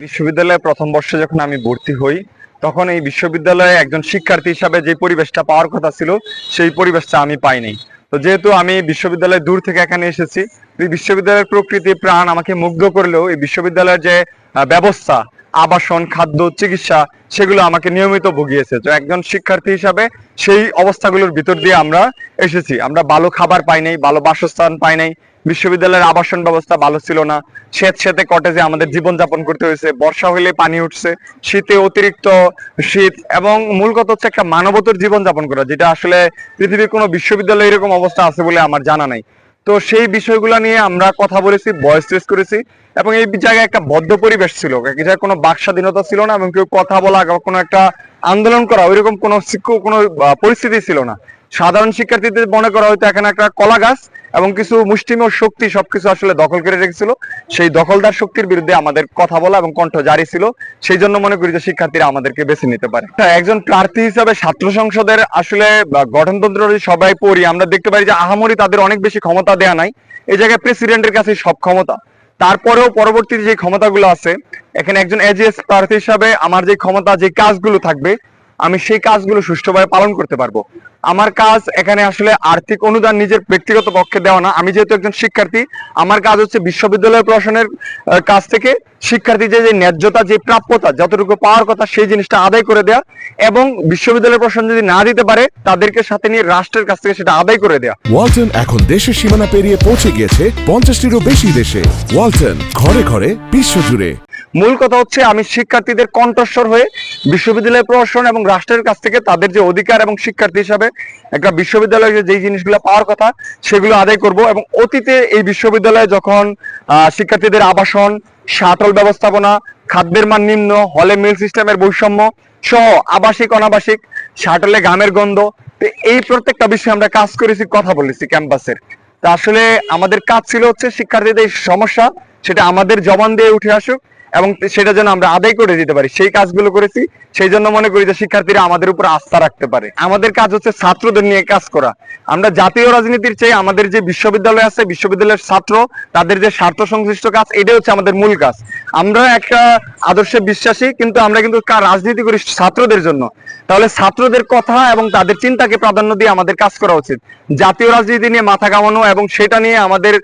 বিশ্ববিদ্যালয়ে প্রথম বর্ষে যখন আমি ভর্তি হই, তখন এই বিশ্ববিদ্যালয়ে একজন শিক্ষার্থী হিসাবে যে পরিবেশটা পাওয়ার কথা ছিল, সেই পরিবেশটা আমি পাইনি। তো যেহেতু আমি বিশ্ববিদ্যালয়ে দূর থেকে এখানে এসেছি, এই বিশ্ববিদ্যালয়ের প্রকৃতি, প্রাণ আমাকে মুগ্ধ করলেও এই বিশ্ববিদ্যালয়ের যে ব্যবস্থা, আবাসন, খাদ্য, চিকিৎসা, সেগুলো আমাকে নিয়মিত ভুগিয়েছে। তো একজন শিক্ষার্থী হিসাবে সেই অবস্থাগুলোর ভিতর দিয়ে আমরা এসেছি। আমরা ভালো খাবার পাই নাই, ভালো বাসস্থান পাই নাই বিশ্ববিদ্যালয়ের আবাসন ব্যবস্থা ভালো ছিল না। স্বেত সেতে কটেজে আমাদের জীবন যাপন করতে হয়েছে। বর্ষা হলে পানি উঠছে, শীতে অতিরিক্ত শীত এবং মূল কথা হচ্ছে একটা মানবতর জীবন যাপন করা, যেটা আসলে পৃথিবীর কোনো বিশ্ববিদ্যালয়ে এরকম অবস্থা আছে বলে আমার জানা নাই। তো সেই বিষয়গুলো নিয়ে আমরা কথা বলেছি ভয়েস রেস করেছি এবং এই জায়গায় একটা বদ্ধ পরিবেশ ছিল। জায়গায় কোনো বাক স্বাধীনতা ছিল না এবং কেউ কথা বলা কোনো একটা আন্দোলন করা, ওইরকম কোনো শিক্ষক, কোনো পরিস্থিতি ছিল না। সাধারণ শিক্ষার্থীদের মনে করা হয়তো এখানে একটা কলা গাছ এবং কিছু মুষ্টিমেয় শক্তি সবকিছু আসলে দখল করে রেখেছিল। সেই দখলদার শক্তির বিরুদ্ধে আমাদের কথা বলা এবং কণ্ঠ জারি ছিল। সেই জন্য মনে করি যে শিক্ষার্থীরা আমাদেরকে বেছে নিতে পারে। একজন প্রার্থী হিসাবে ছাত্র সংসদের আসলে গঠনতন্ত্র সবাই পড়ি আমরা দেখতে পারি যে আহামরি তাদের অনেক বেশি ক্ষমতা দেয়া নাই। এই জায়গায় প্রেসিডেন্টের কাছে সব ক্ষমতা। তারপরেও পরবর্তী যে ক্ষমতাগুলো আছে, এখানে একজন এজিএস প্রার্থী হিসাবে আমার যে ক্ষমতা, যে কাজগুলো থাকবে, আমি সেই কাজগুলো সুষ্ঠুভাবে পালন করতে পারব। আমার কাজ এখানে আসলে আর্থিক অনুদান নিজের ব্যক্তিগত পক্ষে দেওয়া না। আমি যেহেতু একজন শিক্ষার্থী, আমার কাজ হচ্ছে বিশ্ববিদ্যালয় প্রশাসনের কাছ থেকে শিক্ষার্থীদের যে ন্যায্যতা, যে প্রাপ্যতা, যতটুকু পাওয়ার কথা সেই জিনিসটা আদায় করে দেয়া এবং বিশ্ববিদ্যালয় প্রশাসন যদি না দিতে পারে, তাদেরকে সাথে নিয়ে রাষ্ট্রের কাছ থেকে সেটা আদায় করে দেয়া। ওয়ালটন এখন দেশের সীমানা পেরিয়ে পৌঁছে গিয়েছে পঞ্চাশটিরও বেশি দেশে। ওয়ালটন ঘরে ঘরে বিশ্বজুড়ে। মূল কথা হচ্ছে আমি শিক্ষার্থীদের কণ্ঠস্বর হয়ে বিশ্ববিদ্যালয় প্রশাসন এবং রাষ্ট্রের কাছ থেকে তাদের যে অধিকার এবং শিক্ষার্থী হিসাবে একটা বিশ্ববিদ্যালয়ে যে জিনিসগুলো পাওয়ার কথা, সেগুলো আদায় করব এবং অতীতে এই বিশ্ববিদ্যালয়ে যখন শিক্ষার্থীদের আবাসন, শাটল ব্যবস্থাপনা, খাদ্যের মান নিম্ন, হলে মিল সিস্টেমের বৈষম্য সহ আবাসিক, অনাবাসিক, শাটলে গামের গন্ধ এই প্রত্যেকটা বিষয়ে আমরা কাজ করেছি, কথা বলেছি ক্যাম্পাসের। তা আসলে আমাদের কাজ ছিল হচ্ছে শিক্ষার্থীদের সমস্যা, সেটা আমাদের জবান দিয়ে উঠে আসুক। এবং সেটা যেন আমরা আদায় করে দিতে পারি। সেই কাজগুলো করেছি। সেই জন্য মনে করি যে শিক্ষার্থীরা আমাদের উপর আস্থা রাখতে পারে। আমাদের কাজ হচ্ছে ছাত্রদের নিয়ে কাজ করা। আমরা জাতীয় রাজনীতির চেয়ে আমাদের যে বিশ্ববিদ্যালয় আছে, বিশ্ববিদ্যালয়ের ছাত্র, তাদের যে স্বার্থ সংশ্লিষ্ট কাজ, এটাই হচ্ছে আমাদের মূল কাজ। আমরা একটা আদর্শে বিশ্বাসী, কিন্তু আমরা কিন্তু রাজনীতি করি ছাত্রদের জন্য। তাহলে ছাত্রদের কথা এবং তাদের চিন্তাকে প্রাধান্য দিয়ে আমাদের কাজ করা উচিত। জাতীয় রাজনীতি নিয়ে মাথা কামানো এবং সেটা নিয়ে আমাদের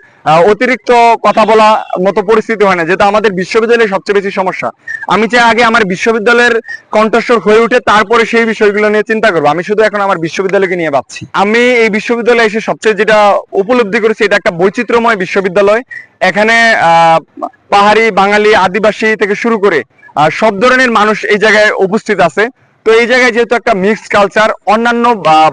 অতিরিক্ত কথা বলা মতো পরিস্থিতি হয় না, যেটা আমাদের বিশ্ববিদ্যালয়ের সবচেয়ে বেশি সমস্যা। আমি চাই আগে আমার বিশ্ববিদ্যালয়ের কণ্ঠস্বর হয়ে উঠে তারপরে সেই বিষয়গুলো নিয়ে চিন্তা করব। আমি শুধু এখন আমার বিশ্ববিদ্যালয়কে নিয়ে ভাবছি। আমি এই বিশ্ববিদ্যালয়ে এসে সবচেয়ে যেটা উপলব্ধি করেছি, এটা একটা বৈচিত্র্যময় বিশ্ববিদ্যালয়। এখানে পাহাড়ি বাঙালি আদিবাসী থেকে শুরু করে সব ধরনের মানুষ এই জায়গায় উপস্থিত আছে। তো এই জায়গায় যেহেতু একটা মিক্সড কালচার অন্যান্য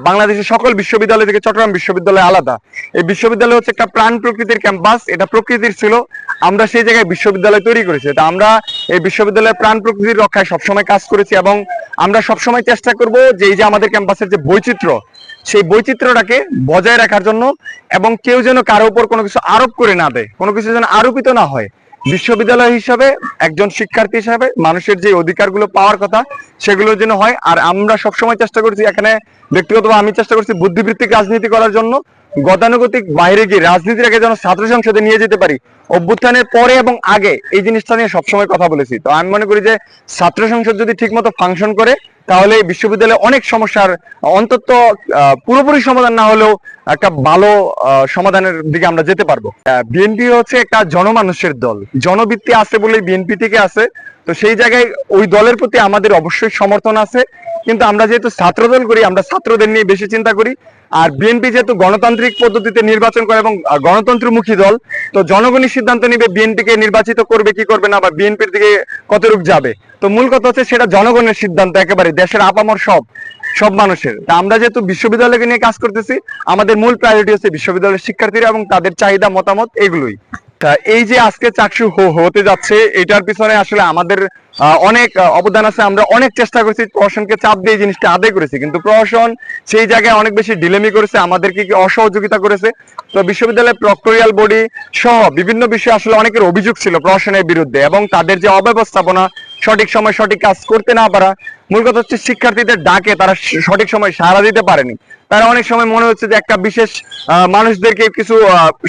বাংলাদেশের সকল বিশ্ববিদ্যালয় থেকে চট্টগ্রাম বিশ্ববিদ্যালয় আলাদা। এই বিশ্ববিদ্যালয় হচ্ছে একটা প্রাণ প্রকৃতির ক্যাম্পাস, এটা প্রকৃতির ছিল, আমরা সেই জায়গায় বিশ্ববিদ্যালয় তৈরি করেছি। তা আমরা এই বিশ্ববিদ্যালয়ের প্রাণ প্রকৃতির রক্ষায় সবসময় কাজ করেছি এবং আমরা সবসময় চেষ্টা করব যে এই যে আমাদের ক্যাম্পাসের যে বৈচিত্র্য সেই বৈচিত্র্যটাকে বজায় রাখার জন্য এবং কেউ যেন কারও উপর কোনো কিছু আরোপ করে না দেয়, কোনো কিছু যেন আরোপিত না হয়। বিশ্ববিদ্যালয় হিসাবে একজন শিক্ষার্থী হিসাবে মানুষের যে অধিকারগুলো পাওয়ার কথা, সেগুলো যেন হয়। আর আমরা সবসময় চেষ্টা করছি, এখানে ব্যক্তিগতভাবে আমি চেষ্টা করছি বুদ্ধিবৃত্তিক রাজনীতি করার জন্য, গতানুগতিক বাইরে গিয়ে রাজনীতির আগে যেন ছাত্র সংসদে নিয়ে যেতে পারি। অভ্যুত্থানের পরে এবং আগে এই জিনিসটা নিয়ে সবসময় কথা বলেছি। তো আমি মনে করি যে ছাত্র সংসদ যদি ঠিকমতো ফাংশন করে তাহলে বিশ্ববিদ্যালয়ে অনেক সমস্যার, অন্তত পুরোপুরি সমাধান না হলেও একটা ভালো সমাধানের দিকে আমরা যেতে পারব। বিএনপি হচ্ছে একটা জনমানুষের দল। জনবৃত্তি আছে বলেই বিএনপি থেকে আছে তো সেই জায়গায় ওই দলের প্রতি আমাদের অবশ্যই সমর্থন আছে। কিন্তু আমরা যেহেতু ছাত্র দল করি, আমরা ছাত্রদের নিয়ে বেশি চিন্তা করি। আর বিএনপি যেহেতু গণতান্ত্রিক পদ্ধতিতে নির্বাচন করে এবং গণতন্ত্রমুখী দল, তো জনগণই সিদ্ধান্ত নিবে বিএনপিকে নির্বাচিত করবে, কি করবে না বা বিএনপির দিকে কতটুক যাবে। তো মূল কথা হচ্ছে সেটা জনগণের সিদ্ধান্ত, একেবারে দেশের আপামর সব সব মানুষের। তা আমরা যেহেতু বিশ্ববিদ্যালয়কে নিয়ে কাজ করতেছি, আমাদের মূল প্রায়োরিটি হচ্ছে বিশ্ববিদ্যালয়ের শিক্ষার্থীরা এবং তাদের চাহিদা, মতামত, এগুলোই। তা এই যে আজকে চাকসু হতে যাচ্ছে, এটার পিছনে আসলে আমাদের অনেক অবদান আছে। আমরা অনেক চেষ্টা করেছি প্রশাসনকে চাপ দিয়ে জিনিসটা আদায় করেছি, কিন্তু প্রশাসন সেই জায়গায় অনেক বেশি ডিলেমি করেছে, আমাদেরকে কি অসহযোগিতা করেছে? তো বিশ্ববিদ্যালয়ের প্রক্টোরিয়াল বডি সহ বিভিন্ন বিষয়ে আসলে অনেকের অভিযোগ ছিল প্রশাসনের বিরুদ্ধে, এবং তাদের যে অব্যবস্থাপনা, সঠিক সময় সঠিক কাজ করতে না পারা মূল কথা হচ্ছে শিক্ষার্থীদের ডাকে, তারা সঠিক সময় সাড়া দিতে পারেনি। তারা অনেক সময় মনে হচ্ছে যে একটা বিশেষ মানুষদেরকে কিছু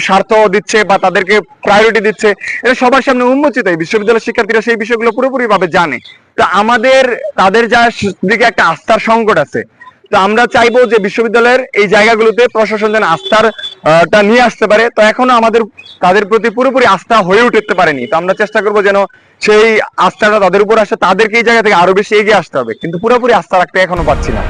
স্বার্থ দিচ্ছে বা তাদেরকে প্রায়োরিটি দিচ্ছে। এটা সবার সামনে উন্মোচিত। বিশ্ববিদ্যালয়ের শিক্ষার্থীরা সেই বিষয়গুলো পুরোপুরি ভাবে জানে। তো আমাদের, তাদের যা দিকে একটা আস্থার সংকট আছে। তো আমরা চাইব যে বিশ্ববিদ্যালয়ের এই জায়গাগুলোতে প্রশাসন যেন আস্থার নিয়ে আসতে পারে। তো এখনও আমাদের, তাদের প্রতি পুরোপুরি আস্থা হয়ে উঠতে পারেনি। তো আমরা চেষ্টা করব যেন সেই আস্থাটা তাদের উপর আসে, তাদেরকে এই জায়গা থেকে আরও বেশি এগিয়ে আসতে হবে। কিন্তু পুরোপুরি আস্থা রাখতে এখনও পাচ্ছি না।